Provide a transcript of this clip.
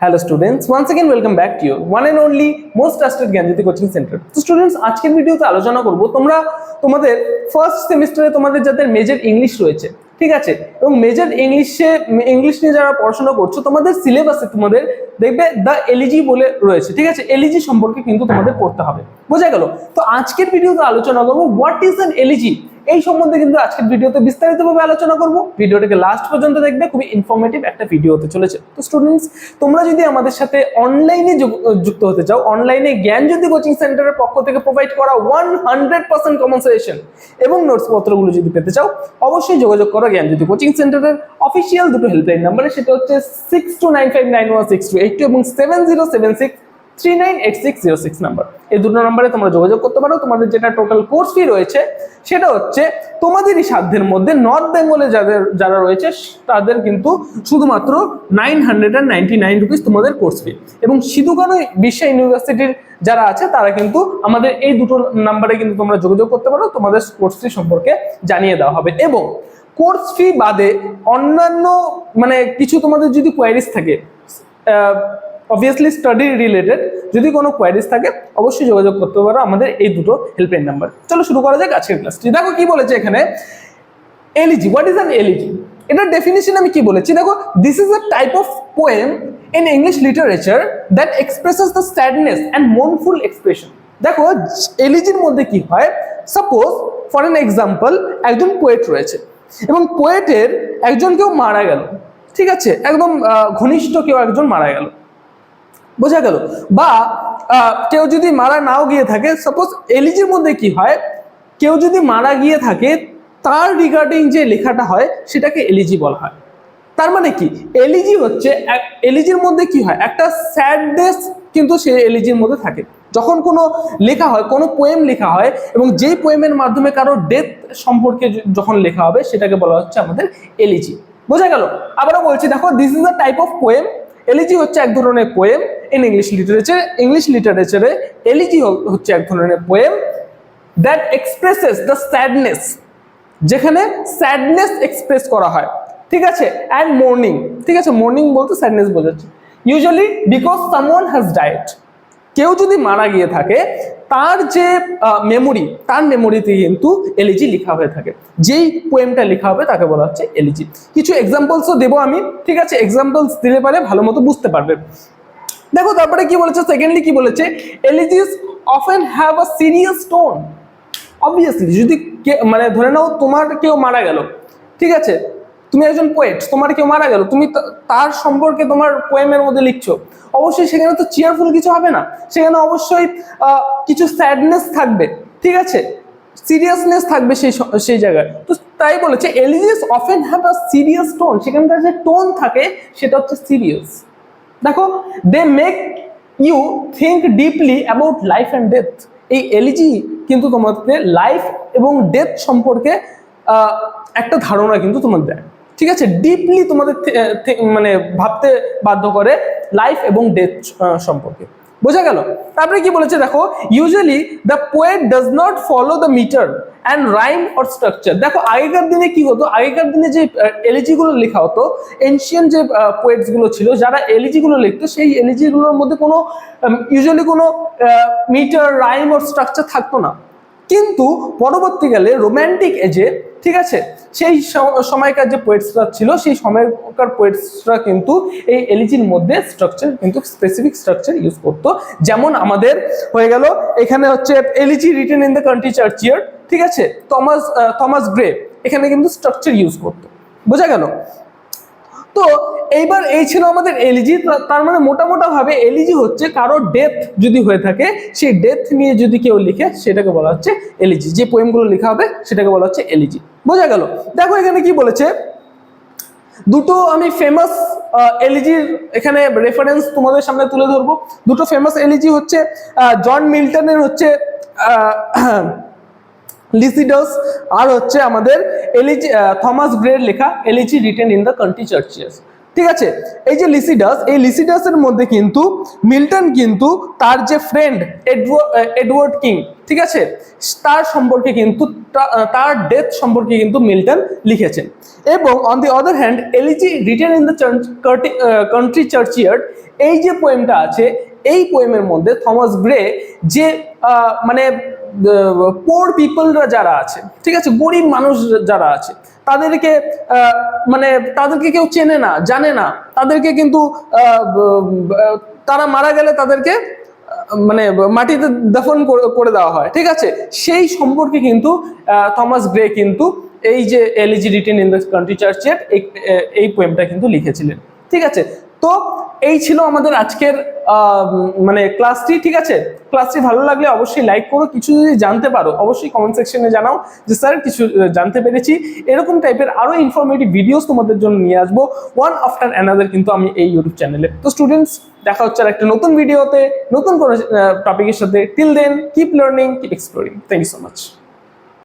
hello students once again welcome back to your one and only most trusted Gyanjyoti coaching centre তো students আজকের ভিডিওতে আলোচনা করব তোমরা তোমাদের ফার্স্ট সেমিস্টারে তোমাদের যাদের মেজর ইংলিশ রয়েছে ঠিক আছে এবং মেজর ইংলিশে ইংলিশ নিয়ে যারা পড়াশোনা করছো তোমাদের সিলেবাসে তোমাদের দেখবে দ্য এলিজি বলে রয়েছে ঠিক আছে এলিজি সম্পর্কে কিন্তু তোমাদের পড়তে হবে বোঝা গেল। তো আজকের ভিডিওতে আলোচনা করব হোয়াট ইজ অ্যান এলিজি এই সম্বন্ধে কিন্তু আজকের ভিডিওতে বিস্তারিতভাবে আলোচনা করব। ভিডিওটাকে লাস্ট পর্যন্ত দেখবে, খুবই ইনফরমেটিভ একটা ভিডিও হতে চলেছে। তো স্টুডেন্টস তোমরা যদি আমাদের সাথে অনলাইনে যুক্ত হতে চাও অনলাইনে জ্ঞান যদি কোচিং সেন্টারের পক্ষ থেকে প্রোভাইড করা ওয়ান হান্ড্রেড পার্সেন্ট কমনসেশন এবং নোটস পত্রগুলো যদি পেতে চাও, অবশ্যই যোগাযোগ করো জ্ঞান যদি কোচিং সেন্টারের অফিসিয়াল দুটো হেল্পলাইন নাম্বারে সেটা হচ্ছে six two nine five nine one six two eight two এবং seven zero seven six three nine eight six zero six number এই দুটো নাম্বারে তোমরা যোগাযোগ করতে পারো। তোমাদের যেটা টোটাল কোর্স রয়েছে, সেটা হচ্ছে তোমাদেরই সাধ্যের মধ্যে নর্থ বেঙ্গলে যাদের, যারা রয়েছে, তাদের কিন্তু শুধুমাত্র nine hundred ninety nine rupees তোমাদের কোর্স এবং ইউনিভার্সিটির যারা আছে, তারা কিন্তু আমাদের এই দুটো নাম্বারে কিন্তু তোমরা যোগাযোগ করতে পারো। তোমাদের কোর্স ফি সম্পর্কে জানিয়ে দেওয়া হবে। এবং কোর্স ফি বাদে অন্যান্য মানে কিছু তোমাদের যদি কোয়ারিজ থাকে অবভিয়াসলি স্টাডি রিলেটেড যদি কোনো কোয়ারিজ থাকে, অবশ্যই যোগাযোগ করতে পারো, আমাদের এই দুটো হেল্পলাইন নাম্বার চলো শুরু করা যাক আজকের ক্লাসটি দেখো কি বলেছে এখানে? Elegy what is an elegy এটার ডেফিনিশন আমি কি বলেছি? দেখো this is a type of poem in English literature that expresses the sadness and mournful expression দেখো এলিজির মধ্যে কি হয়? সাপোজ ফর এন এক্সাম্পল একজন পোয়েট রয়েছে। এবং পোয়েটের একজন কেউ মারা গেল। ঠিক আছে? একদম ঘনিষ্ঠ কেউ একজন মারা গেল। বোঝা গেল। বা কেউ যদি মারা নাও গিয়ে থাকে সাপোজ এলিজির মধ্যে কি হয়? কেউ যদি মারা গিয়ে থাকে, তার রিগার্ডিং যে লেখাটা হয়, সেটাকে এলিজি বলা হয়। তার মানে কি? এলিজি হচ্ছে এলিজির মধ্যে কি হয়? একটা স্যাডনেস কিন্তু সে এলিজির মধ্যে থাকে। যখন কোনো লেখা হয়, কোনো পোয়েম লেখা হয়, এবং যেই পোয়েমের মাধ্যমে কারও ডেথ সম্পর্কে যখন লেখা হবে, সেটাকে বলা হচ্ছে আমাদের এলিজি। বোঝা গেল? আবারও বলছি, দেখো this is a type of poem elegy হচ্ছে এক ধরনের poem in English literature English লিটারেচারে elegy হচ্ছে এক ধরনের poem that expresses the sadness যেখানে স্যাডনেস এক্সপ্রেস করা হয়। ঠিক আছে? অ্যান্ড মর্নিং ঠিক আছে? মর্নিং বলতে স্যাডনেস বোঝাচ্ছে। Usually because someone has died কেউ যদি মারা গিয়ে থাকে, তার যে মেমোরি তার মেমোরিতে কিন্তু এলিজি লেখা হয়ে থাকে। যেই পোয়েমটা লেখা হবে, তাকে বলা হচ্ছে এলিজি কিছু এক্সাম্পলসও দেবো আমি। ঠিক আছে? এক্সাম্পলস দিলে পারে, ভালো মতো বুঝতে পারবে। দেখো তারপরে কি বলেছে? সেকেন্ডলি কি বলেছে? Elegies often have a serious tone obviously যদি মানে ধরে নাও তোমার কেউ মারা গেল, ঠিক আছে? তুমি একজন পোয়েট তোমার কেউ মারা গেল, তুমি তার সম্পর্কে তোমার পোয়েমের মধ্যে লিখছো। অবশ্যই সেখানে তো চেয়ারফুল কিছু হবে না। সেখানে অবশ্যই কিছু স্যাডনেস থাকবে, ঠিক আছে? সিরিয়াসনেস থাকবে সেই সেই জায়গায়। তো তাই বলেছে elegies often have a serious tone সেখানকার যে টোন থাকে, সেটা হচ্ছে সিরিয়াস দেখো they make you think deeply about life and death এই এলিজি কিন্তু তোমাদের লাইফ এবং ডেথ সম্পর্কে একটা ধারণা কিন্তু তোমার দেয়। ঠিক আছে? ডিপলি তোমাদের মানে ভাবতে বাধ্য করে লাইফ এবং ডেথ সম্পর্কে। বোঝা গেল? তারপরে কি বলেছে? দেখো usually the poet does not follow the metre and rhyme or structure দেখো, আগেকার দিনে কি হতো? আগেকার দিনে যে এলিজিগুলো লেখা হতো এনশিয়ান যে পোয়েটসগুলো ছিল, যারা এলিজিগুলো লিখতো, সেই এলিজিগুলোর মধ্যে কোনো ইউজুয়ালি কোনো মিটার রাইম অর স্ট্রাকচার থাকতো না। কিন্তু পরবর্তীকালে রোম্যান্টিক এজে ঠিক আছে? সেই সময়কার যে পোয়েটসরা ছিল, সেই সময়কার পোয়েটসরা কিন্তু এই এলিজির মধ্যে স্ট্রাকচার কিন্তু স্পেসিফিক স্ট্রাকচার ইউজ করতো। যেমন আমাদের হয়ে গেল, এখানে হচ্ছে elegy written in the country churchyard ঠিক আছে? থমাস থমাস গ্রে এখানে কিন্তু স্ট্রাকচার ইউজ করতো। বোঝা গেল? তো এইবার এই ছিল আমাদের এলিজি তার মানে মোটামোটা ভাবে এলিজি হচ্ছে কারও ডেথ যদি হয়ে থাকে, সেই ডেথ নিয়ে যদি কেউ লিখে, সেটাকে বলা হচ্ছে এলিজি যে পোয়েমগুলো লেখা হবে, সেটাকে বলা হচ্ছে এলিজি বোঝা গেল? দেখো এখানে কি বলেছে? দুটো আমি ফেমাস এলিজির এখানে রেফারেন্স তোমাদের সামনে তুলে ধরবো। দুটো ফেমাস এলিজি হচ্ছে জন মিল্টনের হচ্ছে লিসিডাস আর হচ্ছে আমাদের এলিজি থমাস গ্রের লেখা elegy written in the country churchyard ঠিক আছে? এই যে লিসিডাস এই লিসিডাসের মধ্যে কিন্তু মিল্টন কিন্তু তার যে ফ্রেন্ড এডওয়ার্ড কিং ঠিক আছে? তার সম্পর্কে কিন্তু তার ডেথ সম্পর্কে কিন্তু মিল্টন লিখেছেন। এবং on the other hand elegy written in the country churchyard এই যে পোয়েমটা আছে, এই পোয়েমের মধ্যে থমাস গ্রে যে মানে পোর পিপলরা যারা আছে, ঠিক আছে, গরিব মানুষ যারা আছে, তাদেরকে মানে তাদেরকে কেউ চেনে না, জানে না, তাদেরকে কিন্তু তারা মারা গেলে তাদেরকে মানে মাটিতে দাফন করে দেওয়া হয়, ঠিক আছে? সেই সম্পর্কে কিন্তু থমাস গ্রে কিন্তু এই যে elegy written in the country চার্চের এই পোয়েমটা কিন্তু লিখেছিলেন, ঠিক আছে? তো এই ছিল আমাদের আজকের মানে ক্লাসটি ঠিক আছে? ক্লাসটি ভালো লাগলে অবশ্যই লাইক করো। কিছু যদি জানতে পারো, অবশ্যই কমেন্ট সেকশনে জানাও যে, স্যার, কিছু জানতে পেরেছি। এরকম টাইপের আরও ইনফরমেটিভ ভিডিওস তোমাদের জন্য নিয়ে আসব। ওয়ান আফটার অ্যানাদার কিন্তু আমি এই ইউটিউব চ্যানেলে তো স্টুডেন্টস দেখা হচ্ছে আর একটা নতুন ভিডিওতে নতুন কোনো টপিকের সাথে। Till then keep learning keep exploring thank you so much